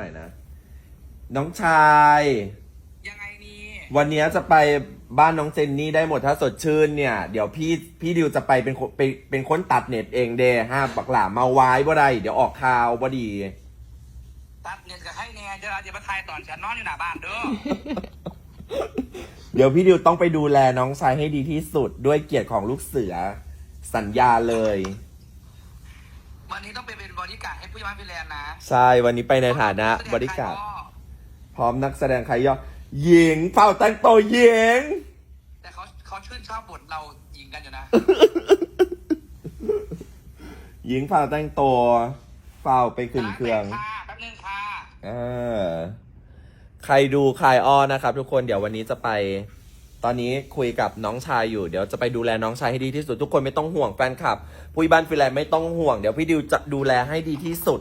หน่อยนะ น้องชาย ยังไงนี่วันนี้จะไปบ้านน้องเจนนี่ได้หมดถ้าสดชื่นเนี่ย เดี๋ยวพี่พี่ดิวจะไปเป็นคนเป็นเป็นคนตัดเน็ตเองเดห้าปักหลามาไว้บ่ได้เดี๋ยวออกข่าวบ่ดี ตัดเน็ตกับให้แน่เดี๋ยวเราจะมาทายตอนฉันนอนอยู่หน้าบ้านเด้อ เดี๋ยวพี่ดิวต้องไปดูแลน้องชายให้ดีที่สุดด้วยเกียรติของลูกเสือสัญญาเลย วันนี้ต้องไปเป็นบ ริการดให้ผู้ใหญ่บ้านฟิแลนด์นะใช่วันนี้ไปในฐานะบริการดพร้อมนักแสดงใครย่อหญิงเฝ้าแต่งตัวหญิง แต่เขาเขาชื่นชอบบทเรายิงกันอยู่นะ หญิงเฝ้าแต่งตัวเฝ้าไปขึ้นเครื่องค่ะแป๊บนึงค่ะ เออใครดูคลายอ้อนะครับทุกคนเดี๋ยววันนี้จะไป ตอนนี้คุยกับน้องชายอยู่ เดี๋ยวจะไปดูแลน้องชายให้ดีที่สุด ทุกคนไม่ต้องห่วงแฟนคลับผู้บ้านฟิลแลนด์ไม่ต้องห่วง เดี๋ยวพี่ดิวจะดูแลให้ดีที่สุด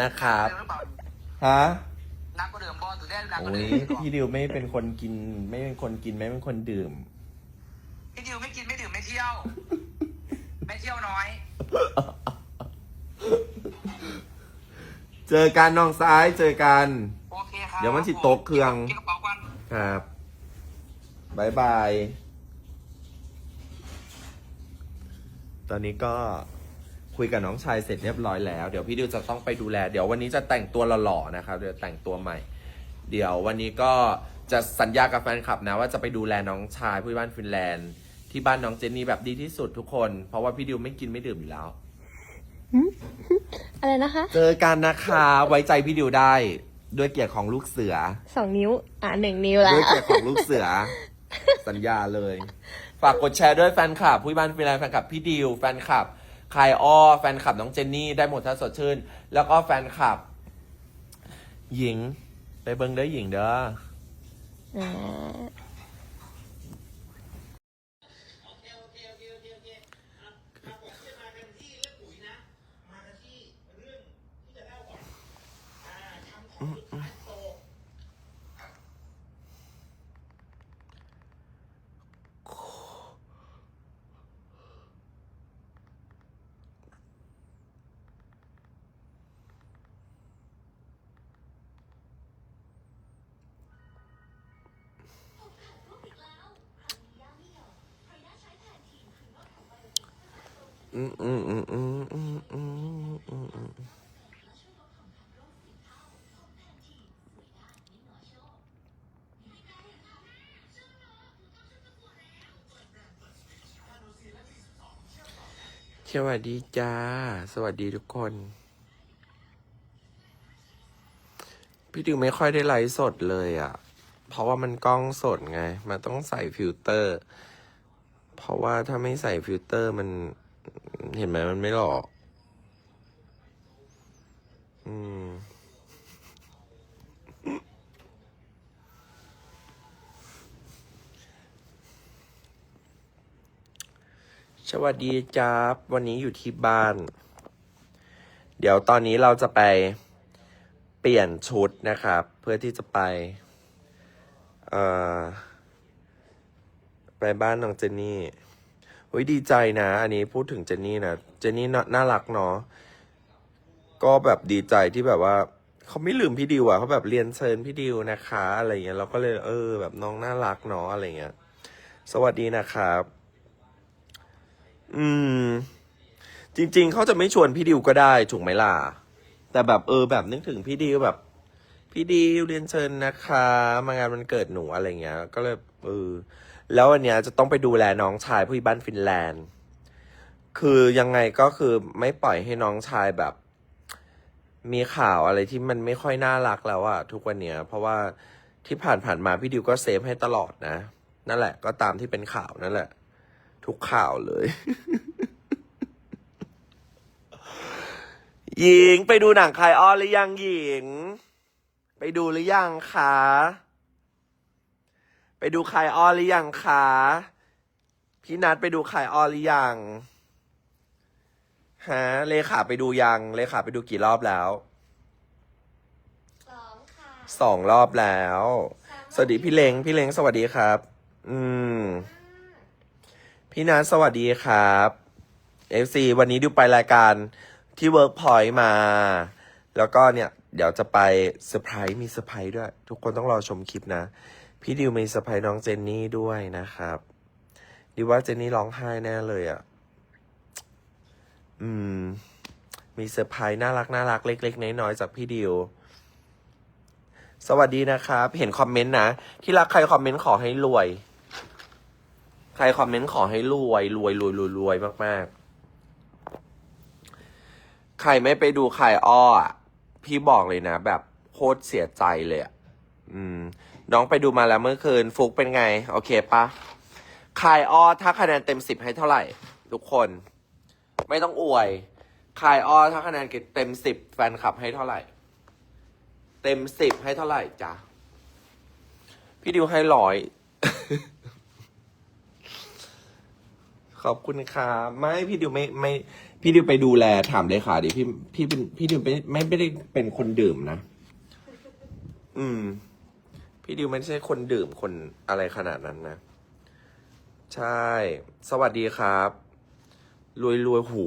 นะครับเดิมหรือเปล่าฮะนักก็เดิมบอลถือได้นักก็โอ้เดิยมพี่ดิวไม่เป็นคนกิน ไม่เป็นคนกินไม่เป็นคนดื่ม พี่ดิวไม่กินไม่ดื่มไม่เที่ยว ไม่เที่ยวน้อย เจอกันน้องซ้ายเจอกัน โอเคครับเดี๋ยวมันสิตกเครื่องเก็บกระเป๋ากัน ครับ บายบาย ตอนนี้ก็คุยกับน้องชายเสร็จเรียบร้อยแล้ว เดี๋ยวพี่ดิวจะต้องไปดูแล เดี๋ยววันนี้จะแต่งตัวหล่อๆนะครับ เดี๋ยวแต่งตัวใหม่ เดี๋ยววันนี้ก็จะสัญญากับแฟนคลับนะว่าจะไปดูแลน้องชายผู้ใหญ่บ้านฟินแลนด์ ที่บ้านน้องเจนนี่แบบดีที่สุดทุกคน เพราะว่าพี่ดิวไม่กินไม่ดื่มอยู่แล้ว อะไรนะคะ เจอกันนะคะไว้ใจพี่ดิวได้ ด้วยเกียรติของลูกเสือสองนิ้ว อะหนึ่งนิ้วแล้ด้วยวเกียรติของลูกเสือ สัญญาเลย ฝากกดแชร์ด้วยแฟนคลับผู้บ้านฟิลแฟนคลับพี่ดิวแฟนคลับคายอ้อแฟนคลับน้องเจนนี่ได้หมดถ้าสดชื่น แล้วก็แฟนคลับ หญิง ไปเบิ้งเด้อหญิงเด้อ อ่า สวัสดีจ้า สวัสดีทุกคน พี่ดิวไม่ค่อยได้ไลฟ์สดเลยอะ่ะ เพราะว่ามันกล้องสดไง มันต้องใส่ฟิลเตอร์ เพราะว่าถ้าไม่ใส่ฟิลเตอร์มัน เห็นไหมมันไม่หลอก อืม สวัสดีจ้าบวันนี้อยู่ที่บ้าน เดี๋ยวตอนนี้เราจะไปเปลี่ยนชุดนะครับ เพื่อที่จะไป เอ่อ ไปบ้านน้องเจนนี่ เฮ้ยดีใจนะ อันนี้พูดถึงเจนนี่นะ เจนนี่น่าน่ารักเนาะ ก็แบบดีใจที่แบบว่าเขาไม่ลืมพี่ดิวอะเขาแบบเรียนเชิญพี่ดิวนะคะ อะไรเงี้ยเราก็เลยเออ แบบน้องน่ารักเนาะอะไรเงี้ย สวัสดีนะครับ อืม จริง ๆเขาจะไม่ชวนพี่ดิวก็ได้ถูกไหมล่ะ แต่แบบเออ แบบนึกถึงพี่ดิวแบบ พี่ดิวเรียนเชิญนะคะ มางานวันเกิดหนูอะไรเงี้ย ก็เลยเออ แล้ววันเนี้ยจะต้องไปดูแลน้องชายผู้ใหญ่บ้านฟินแลนด์ คือยังไงก็คือไม่ปล่อยให้น้องชายแบบ มีข่าวอะไรที่มันไม่ค่อยน่ารักแล้วอะทุกวันเนี้ย เพราะว่าที่ผ่านผ่านๆมาพี่ดิวก็เซฟให้ตลอดนะ นั่นแหละ ก็ตามที่เป็นข่าวนั่นแหละ ทุกข่าวเลยหญิงไปดูหนังคลายอ้อนหรือยังหญิง ไปดูหรือยังคะ ไปดูคลายอ้อนหรือยังคะพี่นัดไปดูคลายอ้อนหรือยังฮะเลขาไปดูยังเลขาไปดูกี่รอบแล้วสองค่ะสองรอบแล้ว สวัสดีพี่เล้งพี่เล้งสวัสดีครับ อืม พี่นัทสวัสดีครับ FC วันนี้ดูไปรายการที่ Workpoint มา แล้วก็เนี่ย เดี๋ยวจะไปเซอร์ไพรส์มีเซอร์ไพรส์ด้วย ทุกคนต้องรอชมคลิปนะ พี่ดิวมีเซอร์ไพรส์น้องเจนนี่ด้วยนะครับดิวว่าเจนนี่ร้องไห้แน่เลยอะ่ะ อืม มีเซอร์ไพรส์น่ารักน่ารักเล็ก ๆ น้อยๆจากพี่ดิว สวัสดีนะครับ เห็นคอมเมนต์นะ ที่รักใครคอมเมนต์ขอให้รวย ใครคอมเมนต์ขอให้รวยรวยรวยรวยรวยมาก ๆ ใครไม่ไปดูใครอ้อ พี่บอกเลยนะ แบบโคตรเสียใจเลยอะ อืม น้องไปดูมาแล้วเมื่อคืน ฟุกเป็นไง โอเคปะใครอ้อถ้าคะแนนเต็มสิบให้เท่าไหร่ ทุกคน ไม่ต้องอวยใครอ้อถ้าคะแนนเต็มสิบแฟนคลับให้เท่าไหร่ เต็มสิบให้เท่าไหร่จ๊ะพี่ดิวให้ร้อยขอบคุณครับไม่พี่ดิวไม่ไม่ พี่ดิวไปดูแลถามเลยค่ะดิพี่พี่เป็นพี่ดิวไม่ไม่ไม่ได้เป็นคนดื่มนะ อืม พี่ดิวไม่ใช่คนดื่มคนอะไรขนาดนั้นนะ ใช่ สวัสดีครับ รวยรวยหู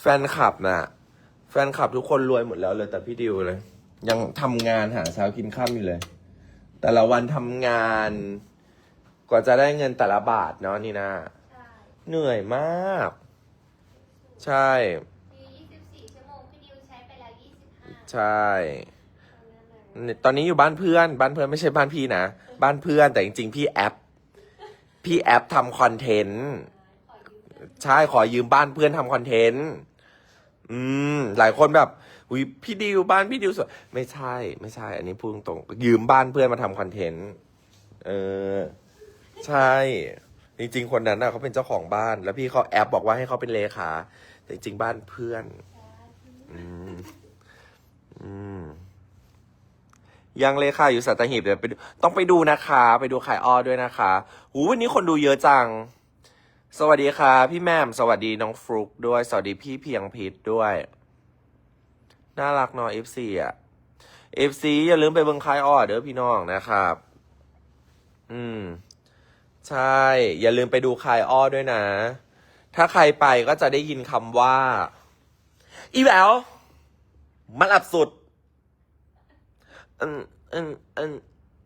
แฟนคลับน่ะ แฟนคลับทุกคนรวยหมดแล้วเลย แต่พี่ดิวเลย ยังทำงานหาเช้ากินข้ามอยู่เลย แต่ละวันทำงานกว่าจะได้เงินแต่ละบาทเนาะนี่นะใช่เหนื่อยมาก ใช่มี24ชั่วโมงพี่ดิวใช้ ตอนนี้อยู่บ้านเพื่อน บ้านเพื่อนไม่ใช่บ้านพี่นะ บ้านเพื่อนแต่จริงๆ พี่แอป พี่แอปทำคอนเทนต์ใช่ขอยืมบ้านเพื่อนทำคอนเทนต์อืมหลายคนแบบอุยพี่ดิวบ้านพี่ดิวสวยไม่ใช่ ไม่ใช่ อันนี้พูดตรงๆยืมบ้านเพื่อนมาทำคอนเทนต์เออ ใช่ จริง ๆ คนนั้นน่ะเขาเป็นเจ้าของบ้าน แล้วพี่เขาแอปบอกว่าให้เขาเป็นเลขาแต่จริงๆบ้านเพื่อน อืมอืม ยังเลขาอยู่สัตหีบเดี๋ยวไปดูต้องไปดูนะคะ ไปดูขายอ้อด้วยนะคะหูวันนี้คนดูเยอะจัง สวัสดีค่ะ พี่แม่มสวัสดีน้องฟลุกด้วย สวัสดีพี่เพียงพิษด้วย น่ารักเนาะ FC อะ FC อย่าลืมไปเบิ่งคายอ้อเด้อพี่น้องนะครับ อืม ใช่ อย่าลืมไปดูคายอ้อด้วยนะ ถ้าใครไปก็จะได้ยินคำว่า อีแววมันอับสุด อืมอืมอืม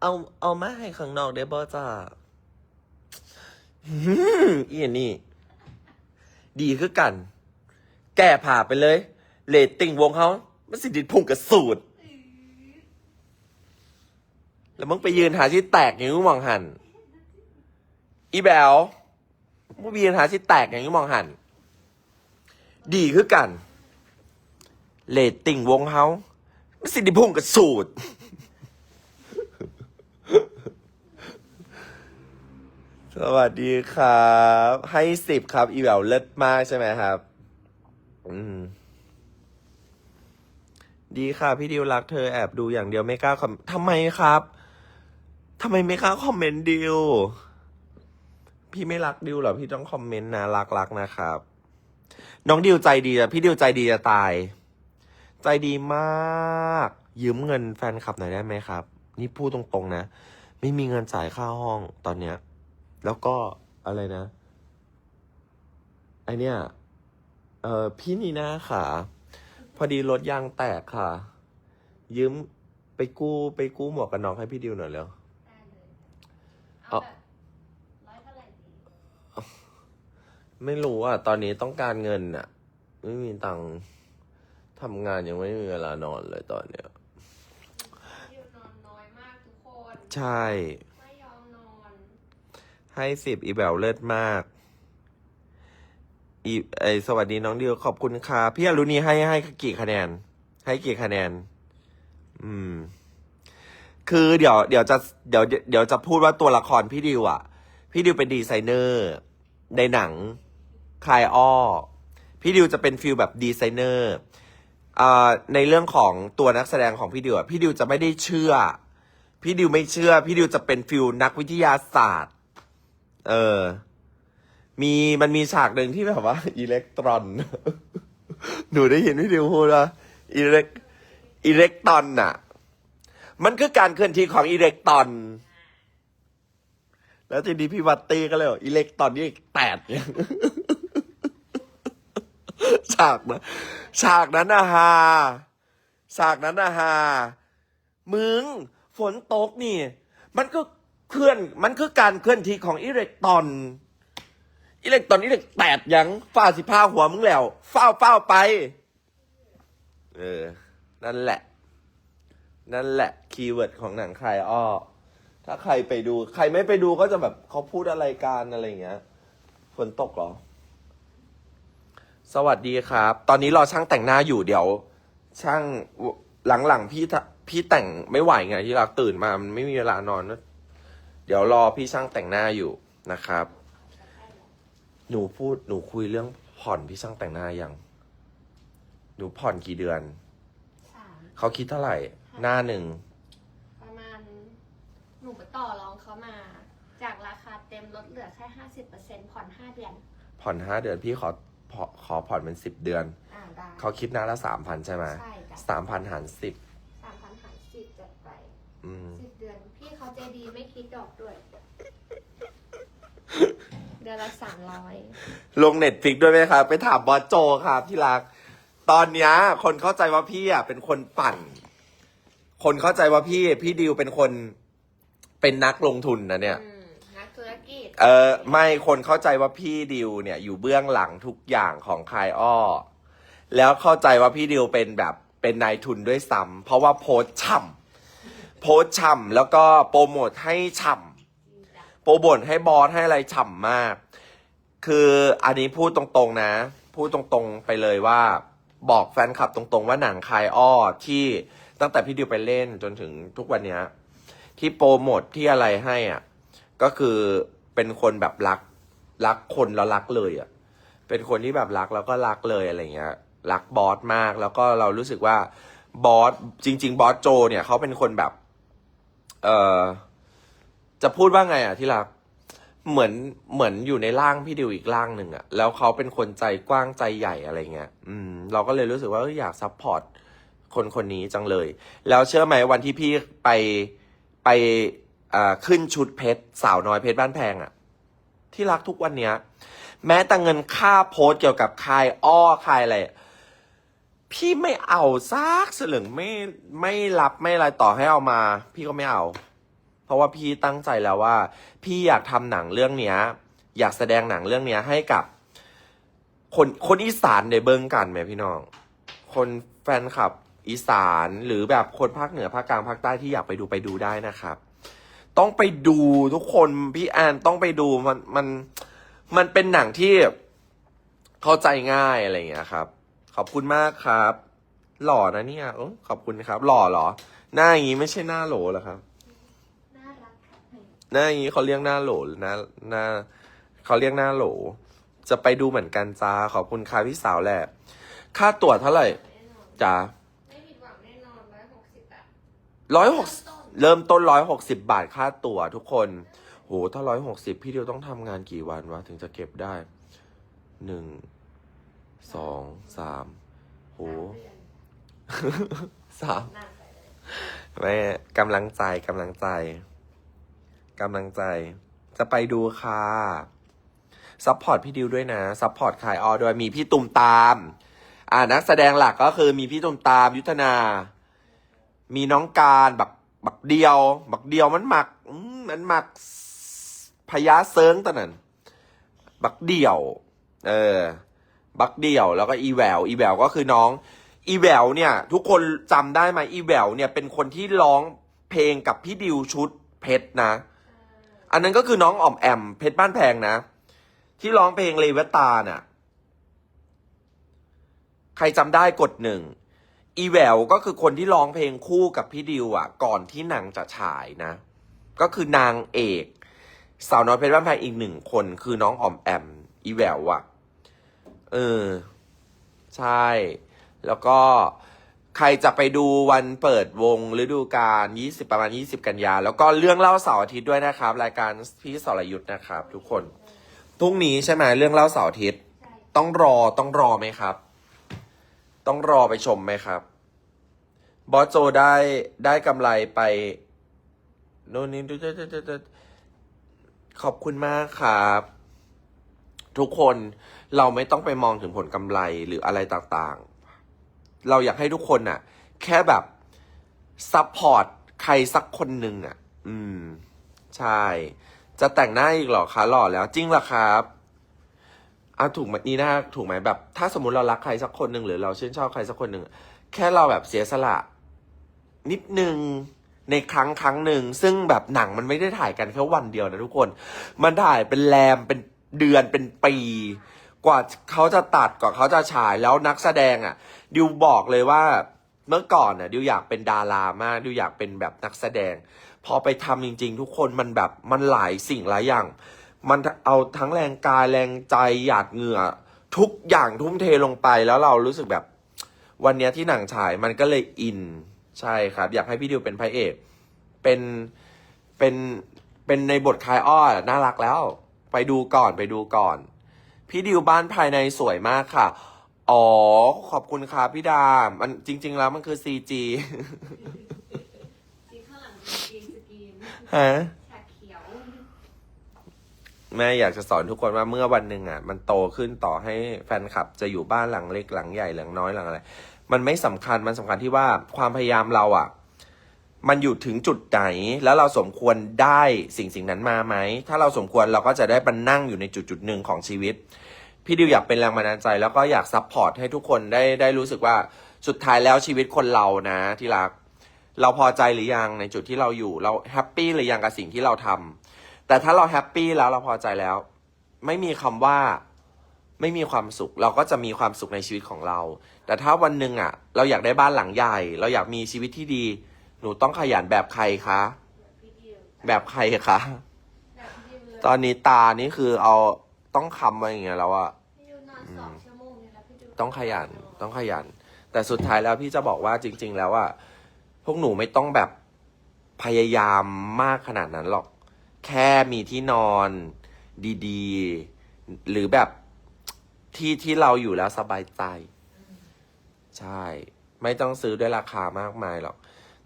เอาเอามาให้ข้างนอกได้บ่จ้าอีนนี่ ดีคือกัน แก้ผ่าไปเลยเลตติ้งวงเขามันสิดิดพุ่งกับสูตร แล้วมึงไปยืนหาที่แตกอย่างนี้มองหัน อีแบลมึงไปยืนหาที่แตกอย่างนี้มองหัน ดีคือกันเลตติ้งวงเขามันสิดิพุ่งกับสูตร สวัสดีครับ ให้สิบครับ อีแบลเลิศมากใช่ไหมครับ อืม ดีค่ะ พี่ดิวรักเธอแอบดูอย่างเดียวไม่กล้าคอมทำไมครับทำไมไม่กล้าคอมเมนต์ดิวพี่ไม่รักดิวหรอ พี่ต้องคอมเมนต์นะรักรักนะครับ น้องดิวใจดีอะพี่ดิวใจดีจะตาย ใจดีมาก ยืมเงินแฟนคลับหน่อยได้ไหมครับ นี่พูดตรงๆนะ ไม่มีเงินจ่ายค่าห้องตอนเนี้ย แล้วก็อะไรนะ ไอเนี้ยเออพี่นีน่าค่ะ พอดีรถยางแตกค่ะ ยืมไปกู้ไปกู้หมวกกันน็อกให้พี่ดิวหน่อยเร็ว ได้เลยเอาเอาแบบร้อยเท่าไหร่ดีไม่รู้อะ ตอนนี้ต้องการเงินอะ ไม่มีตังค์ทำงานยังไม่มีเวลานอนเลยตอนเนี้ยพี่ดิวนอนน้อยมากทุกคน ใช่ไม่ยอมนอน ให้สิบอีแบลเลิศมากอีไอสวัสดีน้องดิวขอบคุณค่ะพี่อรุณีให้ให้กี่คะแนน ให้กี่คะแนน อืม คือเดี๋ยวเดี๋ยวจะเดี๋ยวเดี๋ยวจะพูดว่าตัวละครพี่ดิวอะพี่ดิวเป็นดีไซเนอร์ ในหนังคลายอ้อ พี่ดิวจะเป็นฟิลแบบดีไซเนอร์อ่าในเรื่องของตัวนักแสดงของพี่ดิวอะพี่ดิวจะไม่ได้เชื่อ พี่ดิวไม่เชื่อ พี่ดิวจะเป็นฟิลนักวิทยาศาสตร์ เออ มีมันมีฉากหนึ่งที่แบบว่า อิเล็กตรอน หนูได้ยินพี่ดิวพูดว่าอิเล็กอิเล็กตรอนน่ะ มันคือการเคลื่อนที่ของอิเล็กตรอน แล้วทีนี้พี่วัตตี้ก็เลยบอกอิเล็กตรอนนี่แปดเนี่ยฉากนะฉากนั้นนะฮาฉากนั้นนะฮามึง ฝนตกนี่ มันก็ เคลื่อนมันคือการเคลื่อนที่ของอิเล็กตรอน อิเล็กตรอนอิเล็กแตดยังฝ้าสิผ้าหัวมึงแล้วเฝ้าเฝ้าไป เออ นั่นแหละ นั่นแหละคีย์เวิร์ดของหนังคลายอ้อถ้าใครไปดู ใครไม่ไปดูก็จะแบบเขาพูดอะไรกันอะไรอย่างเงี้ยฝนตกเหรอ สวัสดีครับ ตอนนี้รอช่างแต่งหน้าอยู่เดี๋ยว ช่างหลังๆพี่ทพี่แต่งไม่ไหวไงที่เราตื่นมามันไม่มีเวลานอน เดี๋ยวรอพี่ช่างแต่งหน้าอยู่นะครับ หนูพูดหนูคุยเรื่องผ่อนพี่ช่างแต่งหน้ายัง หนูผ่อนกี่เดือน สามเขาคิดเท่าไหร่ หน้าหนึ่ง ประมาณ หนูไปต่อรองเขามา จากราคาเต็มลดเหลือแค่ห้าสิบเปอร์เซ็นผ่อนห้าเดือน ผ่อนห้าเดือนพี่ขอขอขอผ่อนเป็นสิบเดือน อ่าได้เขาคิดหน้าละสามพันใช่ไหมใช่จ้ะสามพันหารสิบ สามพันหารสิบจัดไป อืม สิบเดือน พี่เขาใจดีไม่คิดดอกด้วย เดือนละสามร้อยลงเน็ตฟิกด้วยไหมครับ ไปถามบอสโจครับที่รัก ตอนเนี้ยคนเข้าใจว่าพี่อะเป็นคนปั่น คนเข้าใจว่าพี่ พี่ดิวเป็นคนเป็นนักลงทุนนะเนี่ยอืมนักธุรกิจเออไม่คนเข้าใจว่าพี่ดิวเนี่ย อยู่เบื้องหลังทุกอย่างของคายอ้อ แล้วเข้าใจว่าพี่ดิวเป็นแบบเป็นนายทุนด้วยซ้ำเพราะว่าโพสต์ฉ่ำ โพสฉ่ำแล้วก็โปรโมทให้ฉ่ำโปรโมทให้บอสให้อะไรฉ่ำมาก คืออันนี้พูดตรงๆนะ พูดตรงๆไปเลยว่า บอกแฟนคลับตรงๆว่าหนังคายอ้อที่ตั้งแต่พี่ดิวไปเล่นจนถึงทุกวันเนี้ยที่โปรโมทที่อะไรให้อะก็คือเป็นคนแบบรักรักคนแล้วรักเลยอะเป็นคนที่แบบรักแล้วก็รักเลยอะไรเงี้ยรักบอสมากแล้วก็เรารู้สึกว่าบอสจริง ๆ บอสโจเนี่ยเขาเป็นคนแบบ เออจะพูดว่าไงอะที่รัก เหมือนเหมือนอยู่ในร่างพี่ดิวอีกร่างหนึ่งอะ แล้วเขาเป็นคนใจกว้างใจใหญ่อะไรเงี้ย อืม เราก็เลยรู้สึกว่าอยากซัพพอร์ตคนคนนี้จังเลย แล้วเชื่อไหมวันที่พี่ไปไปอ่าขึ้นชุดเพชรสาวน้อยเพชรบ้านแพงอะ ที่รักทุกวันเนี้ย แม้แต่เงินค่าโพสเกี่ยวกับคายอ้อคายอะไร พี่ไม่เอาซากสลึงไม่ไม่รับไม่อะไรต่อให้เอามา พี่ก็ไม่เอา เพราะว่าพี่ตั้งใจแล้วว่า พี่อยากทำหนังเรื่องเนี้ย อยากแสดงหนังเรื่องเนี้ยให้กับ คนคนอีสานในเบิ้งกันไหมพี่น้อง คนแฟนคลับอีสานหรือแบบคนภาคเหนือภาคกลางภาคใต้ที่อยากไปดูไปดูได้นะครับ ต้องไปดูทุกคนพี่แอนต้องไปดูมันมันมันเป็นหนังที่เข้าใจง่ายอะไรอย่างเงี้ยครับ ขอบคุณมากครับ หล่อนะเนี่ยเออขอบคุณครับ หล่อเหรอ หน้าอย่างงี้ไม่ใช่หน้าโหลเหรอครับ น่ารักค่ะหน้าอย่างนี้เขาเรียกหน้าโหลหรือหน้าหน้าเขาเรียกหน้าโหล จะไปดูเหมือนกันจ้าขอบคุณค่ะพี่สาวแหละ ค่าตั๋วเท่าไหร่แน่นอนจ้าไม่ผิดหวังแน่นอนร้อยหกสิบอะร้อยหกเริ่มต้นร้อยหกสิบาทค่าตั๋วทุกคน โห ถ้าร้อยหกสิบพี่เดียวต้องทำงานกี่วันวะ ถึงจะเก็บได้ หนึ่ง สองสามโหสามนานไปเลยแม่กำลังใจกำลังใจกำลังใจ จะไปดูค่ะซัพพอร์ตพี่ดิวด้วยนะซัพพอร์ตขายออด้วยมีพี่ตุมตาม อ่านักแสดงหลักก็คือมีพี่ตุมตามยุทธนา มีน้องการบักบักเดียว บักเดียวมันหมักอืมมันหมักพญาเซิงตอนนั้น บักเดี่ยว เออ บักเดี่ยวแล้วก็อีแววอีแววก็คือน้องอีแววเนี่ย ทุกคนจำได้ไหมอีแววเนี่ยเป็นคนที่ร้องเพลงกับพี่ดิวชุดเพชรนะ อันนั้นก็คือน้องอ่อมแอม เพชรบ้านแพงนะ ที่ร้องเพลงเลเวตาน่ะ ใครจำได้กดหนึ่งอีแววก็คือคนที่ร้องเพลงคู่กับพี่ดิวอะ ก่อนที่หนังจะฉายนะ ก็คือนางเอก สาวน้อยเพชรบ้านแพงอีกหนึ่งคนคือน้องอ่อมแอม อีแววอะ เออ ใช่ แล้วก็ใครจะไปดูวันเปิดวงฤดูกาล20 ประมาณ 20 กันยา แล้วก็เรื่องเล่าเสาร์อาทิตย์ด้วยนะครับ รายการพี่สรยุทธ์นะครับ ทุกคนพรุ่งนี้ใช่ไหมเรื่องเล่าเสาร์อาทิตย์ ต้องรอต้องรอไหมครับ ต้องรอไปชมไหมครับ บอสโจได้ได้กำไรไปโน่นนี่ดูดูดูดูดูขอบคุณมากครับ ทุกคน เราไม่ต้องไปมองถึงผลกำไรหรืออะไรต่างๆ เราอยากให้ทุกคนน่ะ แค่แบบซัพพอร์ตใครสักคนหนึ่งอะ อืม ใช่ จะแต่งหน้าอีกหรอคะหล่อแล้ว จริงเหรอครับอะถูกไหมนี่นะถูกไหมแบบ ถ้าสมมติเรารักใครสักคนหนึ่งหรือเราชื่นชอบใครสักคนหนึ่งแค่เราแบบเสียสละ นิดนึงในครั้งครั้งหนึ่งซึ่งแบบหนังมันไม่ได้ถ่ายกันแค่วันเดียวนะทุกคน มันถ่ายเป็นแรมเป็นเดือนเป็นปี กว่าเขาจะตัดกว่าเขาจะฉายแล้วนักแสดงอะ ดิวบอกเลยว่าเมื่อก่อนน่ะดิวอยากเป็นดารามากดิวอยากเป็นแบบนักแสดง พอไปทำจริง ๆ ทุกคนมันแบบมันหลายสิ่งหลายอย่าง มันเอาทั้งแรงกายแรงใจหยาดเหงื่อ ทุกอย่างทุ่มเทลงไปแล้วเรารู้สึกแบบ วันนี้ที่หนังฉายมันก็เลยอินใช่ครับ อยากให้พี่ดิวเป็นพระเอกเป็นเป็นเป็นในบทคายอ้อน่ารักแล้ว ไปดูก่อนไปดูก่อน พี่ดิวบ้านภายในสวยมากค่ะ อ๋อ ขอบคุณครับพี่ดา มันจริง ๆ แล้วมันคือ CG สีข้างหลังเป็นกรีนสกรีนฮะแฉกเขียวแม่อยากจะสอนทุกคนว่าเมื่อวันหนึ่งอะ มันโตขึ้นต่อให้แฟนคลับจะอยู่บ้านหลังเล็กหลังใหญ่หลังน้อยหลังอะไร มันไม่สำคัญมันสำคัญที่ว่าความพยายามเราอะ มันอยู่ถึงจุดไหน แล้วเราสมควรได้สิ่งสิ่งนั้นมาไหม ถ้าเราสมควรเราก็จะได้มานั่งอยู่ในจุดจุดหนึ่งของชีวิต พี่ดิวอยากเป็นแรงบันดาลใจ แล้วก็อยากซัพพอร์ตให้ทุกคนได้ได้รู้สึกว่าสุดท้ายแล้วชีวิตคนเรานะที่รัก เราพอใจหรือยังในจุดที่เราอยู่ เราแฮปปี้หรือยังกับสิ่งที่เราทำแต่ถ้าเราแฮปปี้แล้วเราพอใจแล้ว ไม่มีคำว่าไม่มีความสุขเราก็จะมีความสุขในชีวิตของเรา แต่ถ้าวันหนึ่งอะ เราอยากได้บ้านหลังใหญ่ เราอยากมีชีวิตที่ดี หนูต้องขยันแบบใครคะ แบบพี่ดิวแบบใครคะแบบพี่ดิวเลยตอนนี้ตานี่คือเอาต้องคำมาอย่างเงี้ยแล้วอะพี่ดิวนอนสองชั่วโมงเนี่ยแล้วพี่ดิวต้องขยันต้องขยัน แต่สุดท้ายแล้วพี่จะบอกว่าจริง ๆ แล้วอะพวกหนูไม่ต้องแบบพยายามมากขนาดนั้นหรอก แค่มีที่นอนดีๆ หรือแบบที่ที่เราอยู่แล้วสบายใจ ใช่ ไม่ต้องซื้อด้วยราคามากมายหรอก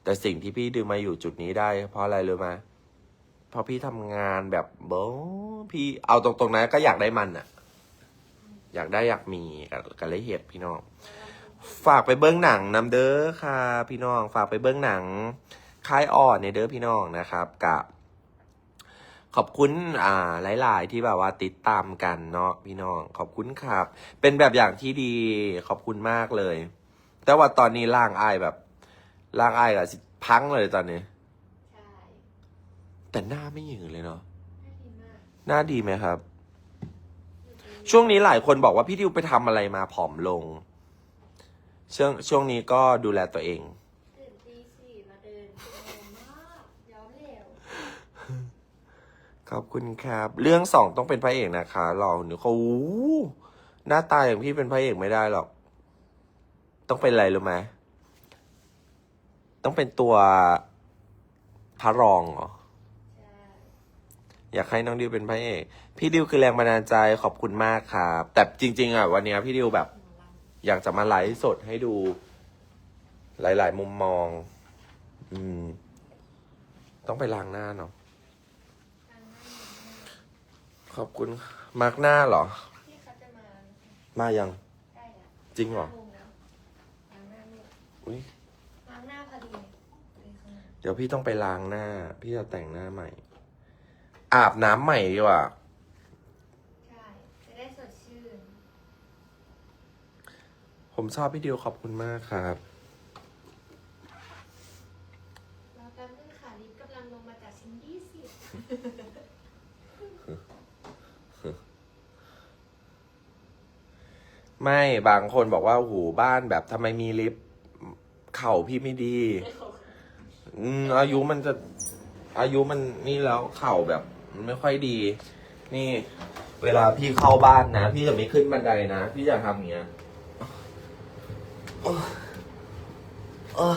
แต่สิ่งที่พี่ดึงมาอยู่จุดนี้ได้ เพราะอะไรรู้ไหมเพราะพี่ทำงานแบบโบพี่เอาตรงๆนะก็อยากได้มันอะอยากได้อยากมีกับกับเลยเหตุพี่น้อง ฝากไปเบิ้องหนังนำเด้อค่ะ พี่น้อง ฝากไปเบิ้องหนังคายอ่อนในเด้อพี่น้องนะครับกับขอบคุณอ่าหลาย ๆ ที่แบบว่าติดตามกันเนาะพี่น้อง ขอบคุณครับ เป็นแบบอย่างที่ดีขอบคุณมากเลย แต่ว่าตอนนี้ร่างอายแบบ ร่างอายกับสิพังเลยตอนนี้ ใช่แต่หน้าไม่หยืนเลยเนาะน่าดีมากหน้าดีไหมครับ ช่วงนี้หลายคนบอกว่าพี่ดิวไปทำอะไรมาผอมลง ช่วงช่วงนี้ก็ดูแลตัวเอง ตื่นตีสี่มาเดินเร็วมากย้อนเร็วขอบคุณครับ เรื่องสองต้องเป็นพระเอกนะคะหล่อหนูเขาอู้หน้าตาอย่างพี่เป็นพระเอกไม่ได้หรอก ต้องเป็นอะไรรู้ไหม ต้องเป็นตัวพระรองเหรอใช่อยากให้น้องดิวเป็นพระเอก พี่ดิวคือแรงบันดาลใจขอบคุณมากครับ แต่จริง ๆอะวันเนี้ยพี่ดิวแบบหมอลำอยากจะมาไลฟ์สดให้ดู หลาย ๆ มุมมอง อืม ต้องไปล้างหน้าเนาะทางหน้าหนึ่งขอบคุณมาร์กหน้าเหรอ ที่เขาจะมามายัง ใกล้แล้วจริงเหรอ ห้าโมงแล้วล้างหน้าลูกอุ้ย ล้างหน้าพอดีเลยข้างหน้า เดี๋ยวพี่ต้องไปล้างหน้า พี่จะแต่งหน้าใหม่ อาบน้ำใหม่ดีกว่า ใช่ จะได้สดชื่น ผมชอบพี่ดิวขอบคุณมากครับแล้วแป๊บนึงค่ะลิฟต์กำลังลงมาจากชั้นยี่สิบไม่บางคนบอกว่าโอ้โหบ้านแบบทำไมมีลิฟต์เข่าพี่ไม่ดี อืมอายุมันจะอายุมันนี่แล้วเข่าแบบมันไม่ค่อยดี นี่ เวลาพี่เข้าบ้านนะ พี่จะไม่ขึ้นบันไดนะ พี่จะทำอย่างเงี้ยเออเออ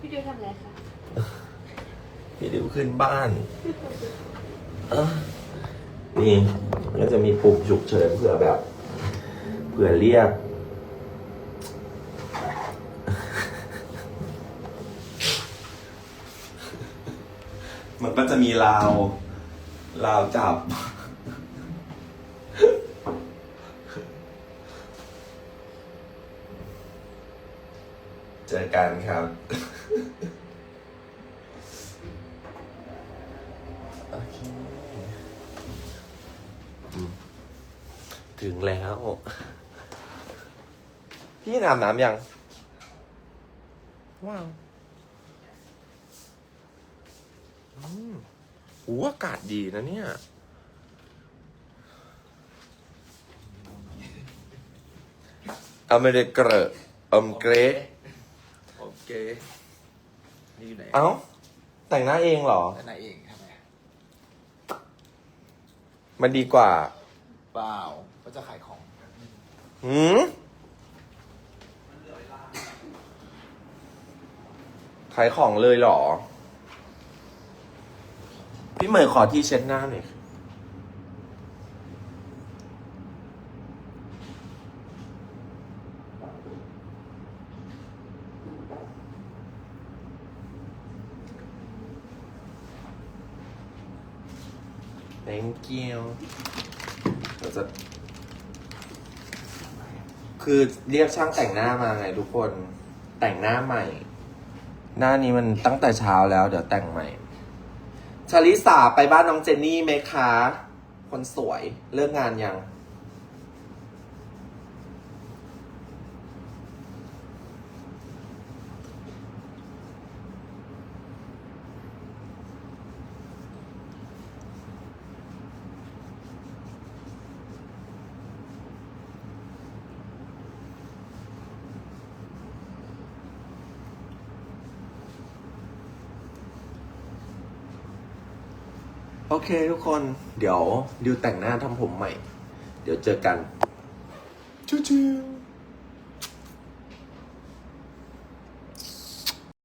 พี่ดิวทำอะไรคะพี่ดิวขึ้นบ้านเออนี่ก็จะมีปุ่มฉุกเฉินเผื่อแบบ เผื่อเรียก มันก็จะมีราวราวจับพกันครับโอเคอืมถึงแล้ว พี่อาบน้ำยัง ว้าวอื มหูอากาศดีนะเนี่ย อเมริกาอมเกรดโอเค นี่อยู่ไหนเอ้า แต่งหน้าเองเหรอแต่ไหนเองทำไมมันดีกว่าเปล่าก็จะขายของ หืมขายของเลยเหรอ พี่เหมยขอที่เช็ดหน้าหน่อยแ thank you เราจะคือเรียกช่างแต่งหน้ามาไงทุกคน แต่งหน้าใหม่ หน้านี้มันตั้งแต่เช้าแล้ว เดี๋ยวแต่งใหม่ ชาลิสาไปบ้านน้องเจนนี่ไหมคะ คนสวยเลิกงานยัง เคทุกคน เดี๋ยวดิวแต่งหน้าทำผมใหม่ เดี๋ยวเจอกันจู้จู